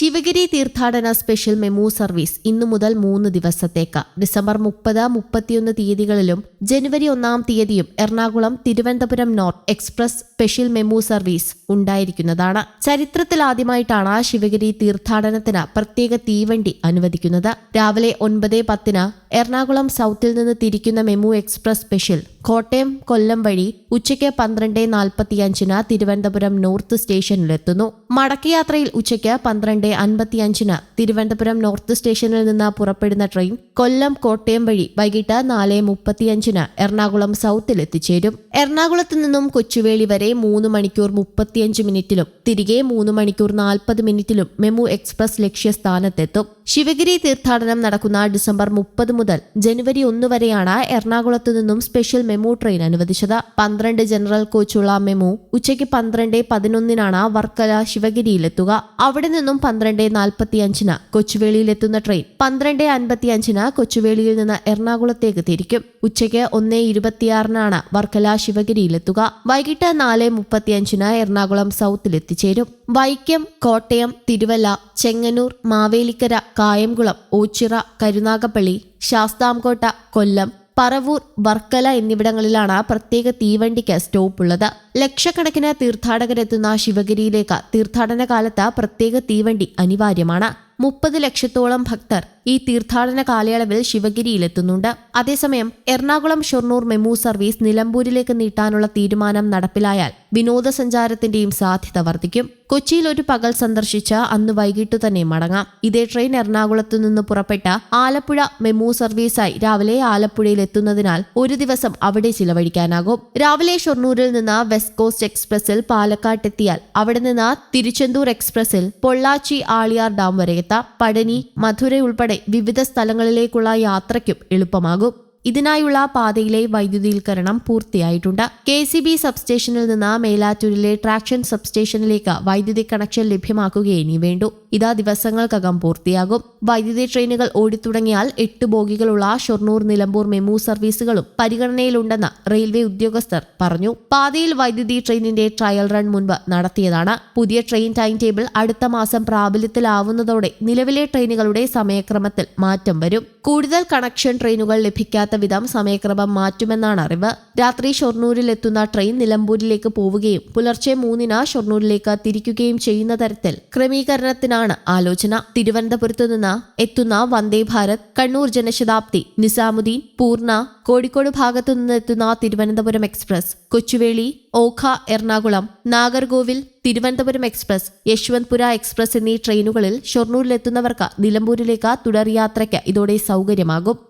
ശിവഗിരി തീർത്ഥാടന special MEMU service ഇന്നു മുതൽ മൂന്ന് ദിവസത്തേക്ക്. ഡിസംബർ മുപ്പത് മുപ്പത്തിയൊന്ന് തീയതികളിലും ജനുവരി ഒന്നാം തീയതിയും Ernakulam Thiruvananthapuram north express special MEMU service ഉണ്ടായിരിക്കുന്നതാണ്. ചരിത്രത്തിലാദ്യമായിട്ടാണ് ശിവഗിരി തീർത്ഥാടനത്തിന് പ്രത്യേക തീവണ്ടി അനുവദിക്കുന്നത്. രാവിലെ ഒൻപത് പത്തിന് എറണാകുളം സൗത്തിൽ നിന്ന് തിരിക്കുന്ന MEMU express special Kottayam Kollam വഴി ഉച്ചയ്ക്ക് പന്ത്രണ്ട് നാൽപ്പത്തിയഞ്ചിന് തിരുവനന്തപുരം നോർത്ത് സ്റ്റേഷനിലെത്തുന്നു. മടക്കയാത്രയിൽ ഉച്ചയ്ക്ക് പന്ത്രണ്ട് അൻപത്തിയഞ്ചിന് തിരുവനന്തപുരം നോർത്ത് സ്റ്റേഷനിൽ നിന്ന് പുറപ്പെടുന്ന ട്രെയിൻ കൊല്ലം കോട്ടയം വഴി വൈകിട്ട് നാല് മുപ്പത്തിയഞ്ചിന് എറണാകുളം സൗത്തിൽ എത്തിച്ചേരും. എറണാകുളത്ത് നിന്നും കൊച്ചുവേളി വരെ മൂന്ന് മണിക്കൂർ മുപ്പത്തിയഞ്ച് മിനിറ്റിലും തിരികെ മൂന്ന് മണിക്കൂർ നാൽപ്പത് മിനിറ്റിലും മെമു എക്സ്പ്രസ് ലക്ഷ്യസ്ഥാനത്തെത്തും. ശിവഗിരി തീർത്ഥാടനം നടക്കുന്ന ഡിസംബർ മുപ്പത് മുതൽ ജനുവരി ഒന്ന് വരെയാണ് എറണാകുളത്ത് നിന്നും സ്പെഷ്യൽ മെമു ട്രെയിൻ അനുവദിച്ചത്. പന്ത്രണ്ട് ജനറൽ കോച്ചുള്ള മെമു ഉച്ചയ്ക്ക് പന്ത്രണ്ട് പതിനൊന്നിനാണ് വർക്കല ശിവഗിരിയിലെത്തുക. അവിടെ നിന്നും പന്ത്രണ്ട് നാൽപ്പത്തിയഞ്ചിന് കൊച്ചുവേളിയിലെത്തുന്ന ട്രെയിൻ. പന്ത്രണ്ട് അൻപത്തിയഞ്ചിന് കൊച്ചുവേളിയിൽ നിന്ന് എറണാകുളത്തേക്ക് തിരിക്കും. ഉച്ചയ്ക്ക് ഒന്ന് ഇരുപത്തിയാറിനാണ് വർക്കല ശിവഗിരിയിലെത്തുക. വൈകിട്ട് നാല് മുപ്പത്തിയഞ്ചിന് എറണാകുളം സൗത്തിൽ എത്തിച്ചേരും. വൈക്കം കോട്ടയം തിരുവല്ല ചെങ്ങന്നൂർ മാവേലിക്കര കായംകുളം ഓച്ചിറ കരുനാഗപ്പള്ളി ശാസ്താംകോട്ട കൊല്ലം പറവൂർ വർക്കല എന്നിവിടങ്ങളിലാണ് പ്രത്യേക തീവണ്ടിക്ക് സ്റ്റോപ്പ് ഉള്ളത് ലക്ഷക്കണക്കിന് തീർത്ഥാടകരെത്തുന്ന ശിവഗിരിയിലേക്ക് തീർത്ഥാടന കാലത്ത് പ്രത്യേക തീവണ്ടി അനിവാര്യമാണ്. മുപ്പത് ലക്ഷത്തോളം ഭക്തർ ഈ തീർത്ഥാടന കാലയളവിൽ ശിവഗിരിയിലെത്തുന്നുണ്ട്. അതേസമയം എറണാകുളം ഷൊർണൂർ മെമു സർവീസ് നിലമ്പൂരിലേക്ക് നീട്ടാനുള്ള തീരുമാനം നടപ്പിലായാൽ വിനോദസഞ്ചാരത്തിന്റെയും സാധ്യത വർദ്ധിക്കും. കൊച്ചിയിൽ ഒരു പകൽ സന്ദർശിച്ച അന്ന് വൈകിട്ടു തന്നെ മടങ്ങാം. ഇതേ ട്രെയിൻ എറണാകുളത്തു നിന്ന് പുറപ്പെട്ട ആലപ്പുഴ മെമു സർവീസായി രാവിലെ ആലപ്പുഴയിൽ എത്തുന്നതിനാൽ ഒരു ദിവസം അവിടെ ചിലവഴിക്കാനാകും. രാവിലെ ഷൊർണൂരിൽ നിന്ന് വെസ്റ്റ് കോസ്റ്റ് എക്സ്പ്രസിൽ പാലക്കാട്ടെത്തിയാൽ അവിടെ നിന്ന് തിരുച്ചെന്തൂർ എക്സ്പ്രസിൽ പൊള്ളാച്ചി ആളിയാർ ഡാം വരെ എത്താം. പടനി മധുര ഉൾപ്പെടെ വിവിധ സ്ഥലങ്ങളിലേക്കുള്ള യാത്രയ്ക്കും എളുപ്പമാകും ഇതിനായുള്ള പാതയിലെ വൈദ്യുതീകരണം പൂർത്തിയായിട്ടുണ്ട്. കെ സി ബി സബ്സ്റ്റേഷനിൽ നിന്ന് മേലാറ്റൂരിലെ ട്രാക്ഷൻ സബ്സ്റ്റേഷനിലേക്ക് വൈദ്യുതി കണക്ഷൻ ലഭ്യമാക്കുകയേ ഇനി വേണ്ടു. ഇതാ ദിവസങ്ങൾക്കകം പൂർത്തിയാകും. വൈദ്യുതി ട്രെയിനുകൾ ഓടിത്തുടങ്ങിയാൽ എട്ട് ബോഗികളുള്ള ഷൊർണൂർ നിലമ്പൂർ മെമു സർവീസുകളും പരിഗണനയിലുണ്ടെന്ന് റെയിൽവേ ഉദ്യോഗസ്ഥർ പറഞ്ഞു. പാതയിൽ വൈദ്യുതി ട്രെയിനിന്റെ ട്രയൽ റൺ മുൻപ് നടത്തിയതാണ്. പുതിയ ട്രെയിൻ ടൈം ടേബിൾ അടുത്ത മാസം പ്രാബല്യത്തിലാവുന്നതോടെ നിലവിലെ ട്രെയിനുകളുടെ സമയക്രമത്തിൽ മാറ്റം വരും. കൂടുതൽ കണക്ഷൻ ട്രെയിനുകൾ ലഭിക്കാത്ത വിധം സമയക്രമം മാറ്റുമെന്നാണ് അറിവ്. രാത്രി ഷൊർണൂരിൽ എത്തുന്ന ട്രെയിൻ നിലമ്പൂരിലേക്ക് പോവുകയും പുലർച്ചെ മൂന്നിന് ഷൊർണൂരിലേക്ക് തിരിക്കുകയും ചെയ്യുന്ന തരത്തിൽ ക്രമീകരണത്തിനാണ് ആലോചന. തിരുവനന്തപുരത്തു നിന്ന് എത്തുന്ന വന്ദേ ഭാരത് കണ്ണൂർ ജനശതാബ്ദി നിസാമുദ്ദീൻ പൂർണ കോഴിക്കോട് ഭാഗത്തു നിന്ന് എത്തുന്ന Thiruvananthapuram express Kochuveli Okha Ernakulam Nagercoil Thiruvananthapuram express Yesvantpur express എന്നീ ട്രെയിനുകളിൽ ഷൊർണൂരിലെത്തുന്നവർക്ക് നിലമ്പൂരിലേക്ക് തുടർ യാത്രയ്ക്ക് ഇതോടെ സൗകര്യമാകും.